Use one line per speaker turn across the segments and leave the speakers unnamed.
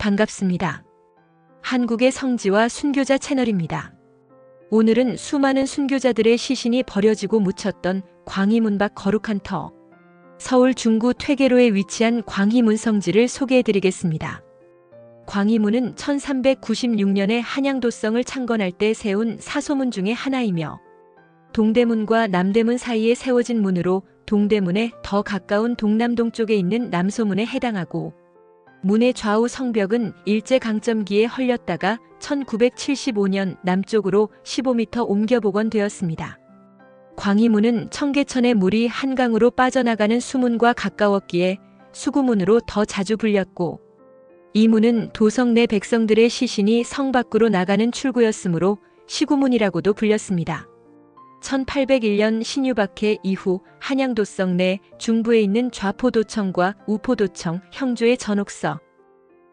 반갑습니다. 한국의 성지와 순교자 채널입니다. 오늘은 수많은 순교자들의 시신이 버려지고 묻혔던 광희문 밖 거룩한 터, 서울 중구 퇴계로에 위치한 광희문 성지를 소개해드리겠습니다. 광희문은 1396년에 한양도성을 창건할 때 세운 사소문 중의 하나이며 동대문과 남대문 사이에 세워진 문으로 동대문에 더 가까운 동남동 쪽에 있는 남소문에 해당하고 문의 좌우 성벽은 일제강점기에 헐렸다가 1975년 남쪽으로 15m 옮겨 복원되었습니다. 광희문은 청계천의 물이 한강으로 빠져나가는 수문과 가까웠기에 수구문으로 더 자주 불렸고 이 문은 도성 내 백성들의 시신이 성 밖으로 나가는 출구였으므로 시구문이라고도 불렸습니다. 1801년 신유박해 이후 한양도성 내 중부에 있는 좌포도청과 우포도청, 형조의 전옥서,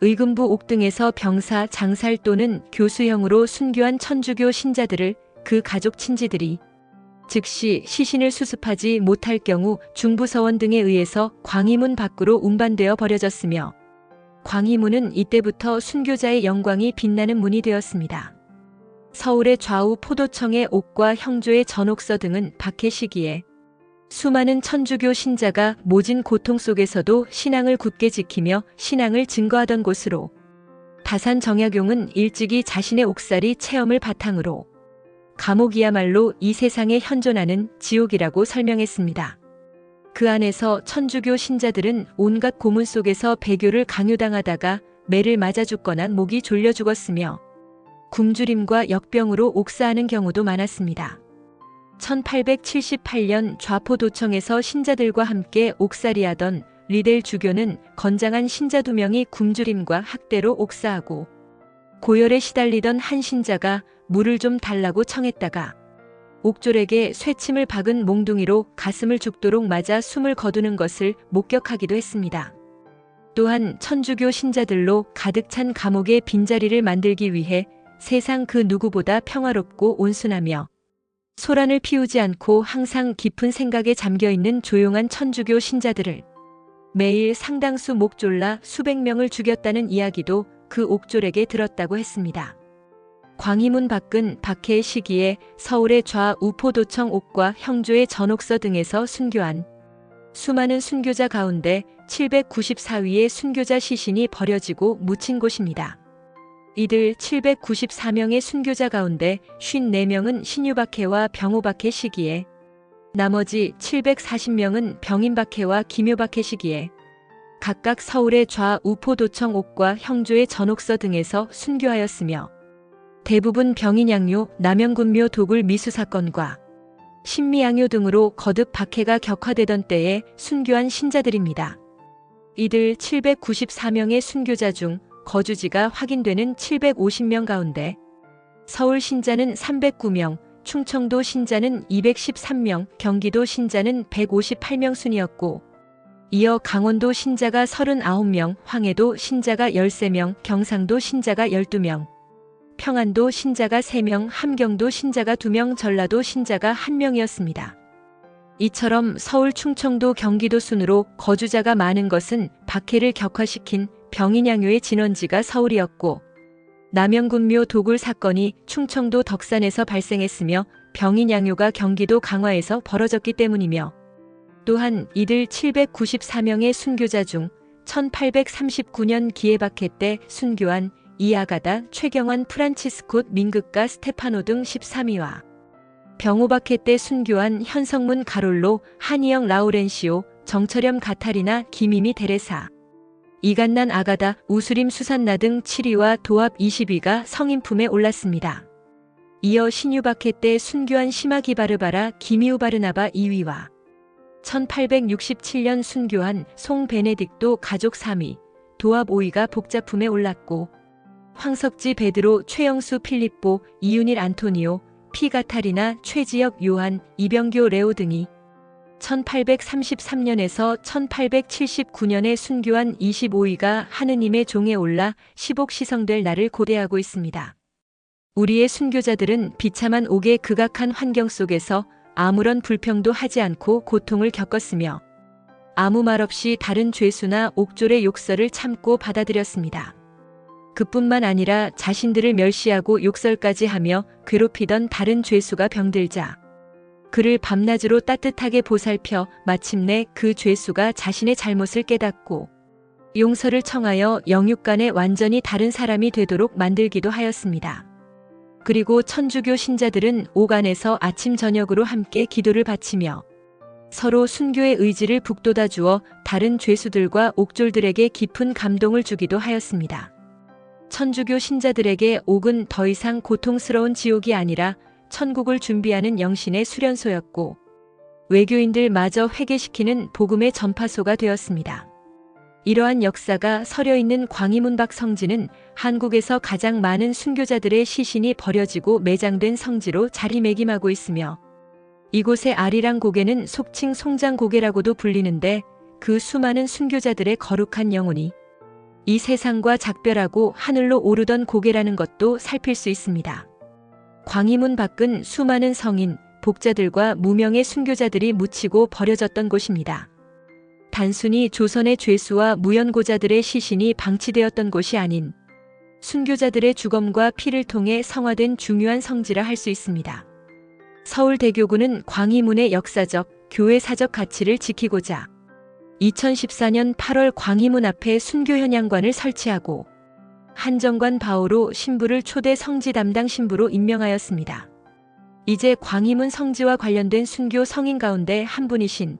의금부 옥 등에서 병사, 장살 또는 교수형으로 순교한 천주교 신자들을 그 가족 친지들이 즉시 시신을 수습하지 못할 경우 중부서원 등에 의해서 광희문 밖으로 운반되어 버려졌으며 광희문은 이때부터 순교자의 영광이 빛나는 문이 되었습니다. 서울의 좌우 포도청의 옥과 형조의 전옥서 등은 박해 시기에 수많은 천주교 신자가 모진 고통 속에서도 신앙을 굳게 지키며 신앙을 증거하던 곳으로 다산 정약용은 일찍이 자신의 옥살이 체험을 바탕으로 감옥이야말로 이 세상에 현존하는 지옥이라고 설명했습니다. 그 안에서 천주교 신자들은 온갖 고문 속에서 배교를 강요당하다가 매를 맞아 죽거나 목이 졸려 죽었으며 굶주림과 역병으로 옥사하는 경우도 많았습니다. 1878년 좌포도청에서 신자들과 함께 옥살이하던 리델 주교는 건장한 신자 두 명이 굶주림과 학대로 옥사하고 고열에 시달리던 한 신자가 물을 좀 달라고 청했다가 옥졸에게 쇠침을 박은 몽둥이로 가슴을 죽도록 맞아 숨을 거두는 것을 목격하기도 했습니다. 또한 천주교 신자들로 가득 찬 감옥의 빈자리를 만들기 위해 세상 그 누구보다 평화롭고 온순하며 소란을 피우지 않고 항상 깊은 생각에 잠겨 있는 조용한 천주교 신자들을 매일 상당수 목졸라 수백 명을 죽였다는 이야기도 그 옥졸에게 들었다고 했습니다. 광희문 밖은 박해의 시기에 서울의 좌우포도청 옥과 형조의 전옥서 등에서 순교한 수많은 순교자 가운데 794위의 순교자 시신이 버려지고 묻힌 곳입니다. 이들 794명의 순교자 가운데 54명은 신유박해와 병호박해 시기에 나머지 740명은 병인박해와 기묘박해 시기에 각각 서울의 좌우포도청 옥과 형조의 전옥서 등에서 순교하였으며 대부분 병인양요, 남영군묘 도굴 미수 사건과 신미양요 등으로 거듭 박해가 격화되던 때에 순교한 신자들입니다. 이들 794명의 순교자 중 거주지가 확인되는 750명 가운데 서울 신자는 309명, 충청도 신자는 213명, 경기도 신자는 158명 순이었고 이어 강원도 신자가 39명, 황해도 신자가 13명, 경상도 신자가 12명, 평안도 신자가 3명, 함경도 신자가 2명, 전라도 신자가 1명이었습니다. 이처럼 서울 충청도 경기도 순으로 거주자가 많은 것은 박해를 격화시킨 병인양요의 진원지가 서울이었고 남영군묘 도굴 사건이 충청도 덕산에서 발생했으며 병인양요가 경기도 강화에서 벌어졌기 때문이며 또한 이들 794명의 순교자 중 1839년 기해박해 때 순교한 이아가다, 최경환, 프란치스콧, 민극가, 스테파노 등 13위와 병호박해 때 순교한 현성문 가롤로, 한이영 라우렌시오, 정철염 가타리나, 김이미 데레사, 이간난 아가다, 우수림 수산나 등 7위와 도합 20위가 성인품에 올랐습니다. 이어 신유박해 때 순교한 시마기 바르바라, 기미우 바르나바 2위와 1867년 순교한 송 베네딕도 가족 3위, 도합 5위가 복자품에 올랐고 황석지 베드로, 최영수 필립보, 이윤일 안토니오, 피가타리나, 최지혁 요한, 이병교 레오 등이 1833년에서 1879년에 순교한 25위가 하느님의 종에 올라 시복 시성될 날을 고대하고 있습니다. 우리의 순교자들은 비참한 옥의 극악한 환경 속에서 아무런 불평도 하지 않고 고통을 겪었으며 아무 말 없이 다른 죄수나 옥졸의 욕설을 참고 받아들였습니다. 그뿐만 아니라 자신들을 멸시하고 욕설까지 하며 괴롭히던 다른 죄수가 병들자 그를 밤낮으로 따뜻하게 보살펴 마침내 그 죄수가 자신의 잘못을 깨닫고 용서를 청하여 영육간에 완전히 다른 사람이 되도록 만들기도 하였습니다. 그리고 천주교 신자들은 오간에서 아침 저녁으로 함께 기도를 바치며 서로 순교의 의지를 북돋아 주어 다른 죄수들과 옥졸들에게 깊은 감동을 주기도 하였습니다. 천주교 신자들에게 옥은 더 이상 고통스러운 지옥이 아니라 천국을 준비하는 영신의 수련소였고 외교인들마저 회개시키는 복음의 전파소가 되었습니다. 이러한 역사가 서려 있는 광희문박 성지는 한국에서 가장 많은 순교자들의 시신이 버려지고 매장된 성지로 자리매김하고 있으며 이곳의 아리랑 고개는 속칭 송장 고개라고도 불리는데 그 수많은 순교자들의 거룩한 영혼이 이 세상과 작별하고 하늘로 오르던 고개라는 것도 살필 수 있습니다. 광희문 밖은 수많은 성인, 복자들과 무명의 순교자들이 묻히고 버려졌던 곳입니다. 단순히 조선의 죄수와 무연고자들의 시신이 방치되었던 곳이 아닌 순교자들의 주검과 피를 통해 성화된 중요한 성지라 할 수 있습니다. 서울대교구는 광희문의 역사적, 교회사적 가치를 지키고자 2014년 8월 광희문 앞에 순교 현양관을 설치하고 한정관 바오로 신부를 초대 성지 담당 신부로 임명하였습니다. 이제 광희문 성지와 관련된 순교 성인 가운데 한 분이신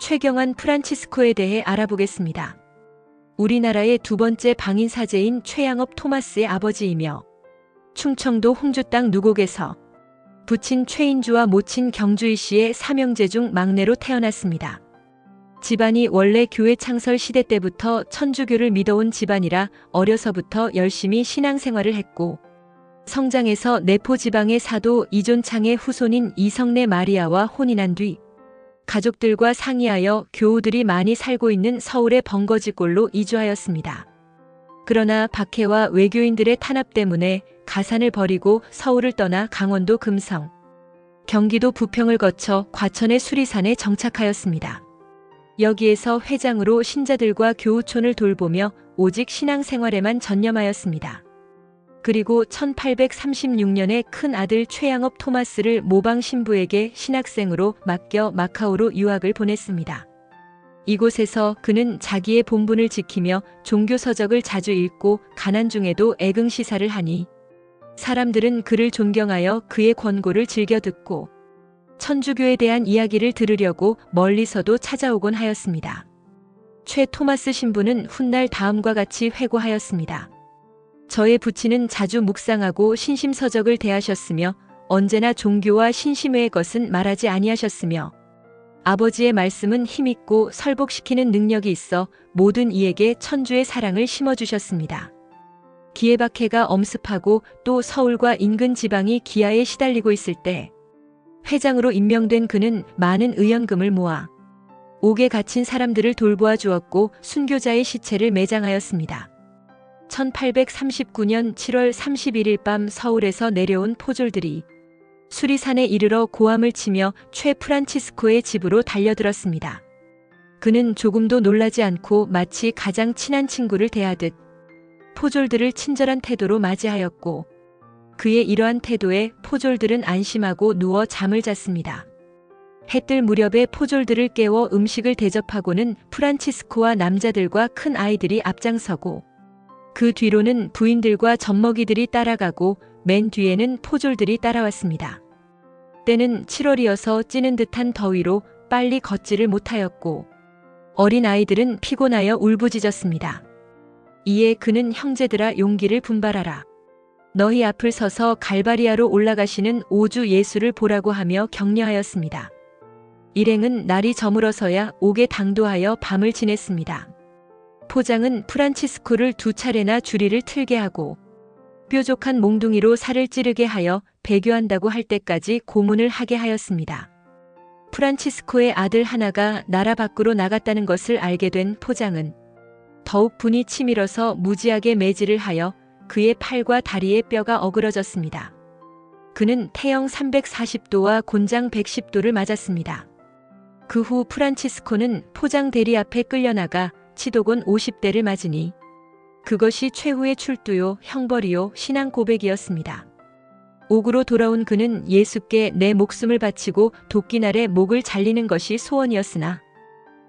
최경환 프란치스코에 대해 알아보겠습니다. 우리나라의 두 번째 방인 사제인 최양업 토마스의 아버지이며 충청도 홍주 땅 누곡에서 부친 최인주와 모친 경주희 씨의 삼형제 중 막내로 태어났습니다. 집안이 원래 교회 창설 시대 때부터 천주교를 믿어온 집안이라 어려서부터 열심히 신앙생활을 했고 성장해서 내포 지방의 사도 이존창의 후손인 이성내 마리아와 혼인한 뒤 가족들과 상의하여 교우들이 많이 살고 있는 서울의 벙거지골로 이주하였습니다. 그러나 박해와 외교인들의 탄압 때문에 가산을 버리고 서울을 떠나 강원도 금성, 경기도 부평을 거쳐 과천의 수리산에 정착하였습니다. 여기에서 회장으로 신자들과 교우촌을 돌보며 오직 신앙생활에만 전념하였습니다. 그리고 1836년에 큰 아들 최양업 토마스를 모방 신부에게 신학생으로 맡겨 마카오로 유학을 보냈습니다. 이곳에서 그는 자기의 본분을 지키며 종교 서적을 자주 읽고 가난 중에도 애긍 시사를 하니 사람들은 그를 존경하여 그의 권고를 즐겨 듣고 천주교에 대한 이야기를 들으려고 멀리서도 찾아오곤 하였습니다. 최 토마스 신부는 훗날 다음과 같이 회고하였습니다. 저의 부친은 자주 묵상하고 신심서적을 대하셨으며 언제나 종교와 신심의 것은 말하지 아니하셨으며 아버지의 말씀은 힘있고 설복시키는 능력이 있어 모든 이에게 천주의 사랑을 심어주셨습니다. 기해박해가 엄습하고 또 서울과 인근 지방이 기아에 시달리고 있을 때 회장으로 임명된 그는 많은 의연금을 모아 옥에 갇힌 사람들을 돌보아 주었고 순교자의 시체를 매장하였습니다. 1839년 7월 31일 밤 서울에서 내려온 포졸들이 수리산에 이르러 고함을 치며 최 프란치스코의 집으로 달려들었습니다. 그는 조금도 놀라지 않고 마치 가장 친한 친구를 대하듯 포졸들을 친절한 태도로 맞이하였고 그의 이러한 태도에 포졸들은 안심하고 누워 잠을 잤습니다. 해뜰 무렵에 포졸들을 깨워 음식을 대접하고는 프란치스코와 남자들과 큰 아이들이 앞장서고 그 뒤로는 부인들과 젖먹이들이 따라가고 맨 뒤에는 포졸들이 따라왔습니다. 때는 7월이어서 찌는 듯한 더위로 빨리 걷지를 못하였고 어린 아이들은 피곤하여 울부짖었습니다. 이에 그는 형제들아 용기를 분발하라. 너희 앞을 서서 갈바리아로 올라가시는 오주 예수를 보라고 하며 격려하였습니다. 일행은 날이 저물어서야 옥에 당도하여 밤을 지냈습니다. 포장은 프란치스코를 두 차례나 주리를 틀게 하고 뾰족한 몽둥이로 살을 찌르게 하여 배교한다고 할 때까지 고문을 하게 하였습니다. 프란치스코의 아들 하나가 나라 밖으로 나갔다는 것을 알게 된 포장은 더욱 분이 치밀어서 무지하게 매질을 하여 그의 팔과 다리의 뼈가 어그러졌습니다. 그는 태영 340도와 곤장 110도를 맞았습니다. 그 후 프란치스코는 포장 대리 앞에 끌려나가 치도곤 50대를 맞으니 그것이 최후의 출두요, 형벌이요, 신앙 고백이었습니다. 옥으로 돌아온 그는 예수께 내 목숨을 바치고 도끼 아래 목을 잘리는 것이 소원이었으나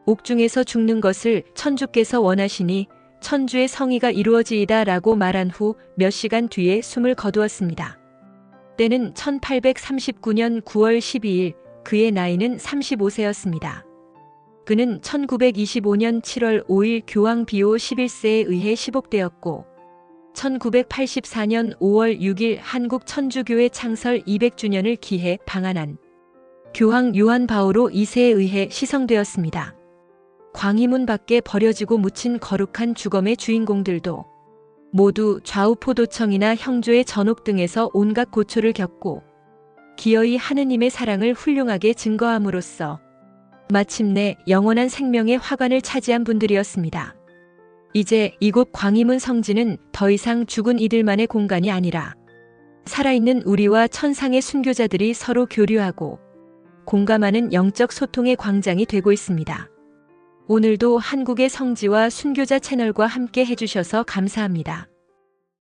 옥중에서 죽는 것을 천주께서 원하시니 천주의 성의가 이루어지이다 라고 말한 후 몇 시간 뒤에 숨을 거두었습니다. 때는 1839년 9월 12일 그의 나이는 35세였습니다. 그는 1925년 7월 5일 교황 비오 11세에 의해 시복되었고 1984년 5월 6일 한국 천주교회 창설 200주년을 기해 방한한 교황 요한 바오로 2세에 의해 시성되었습니다. 광희문 밖에 버려지고 묻힌 거룩한 주검의 주인공들도 모두 좌우포도청이나 형조의 전옥 등에서 온갖 고초를 겪고 기어이 하느님의 사랑을 훌륭하게 증거함으로써 마침내 영원한 생명의 화관을 차지한 분들이었습니다. 이제 이곳 광희문 성지는 더 이상 죽은 이들만의 공간이 아니라 살아있는 우리와 천상의 순교자들이 서로 교류하고 공감하는 영적 소통의 광장이 되고 있습니다. 오늘도 한국의 성지와 순교자 채널과 함께 해주셔서 감사합니다.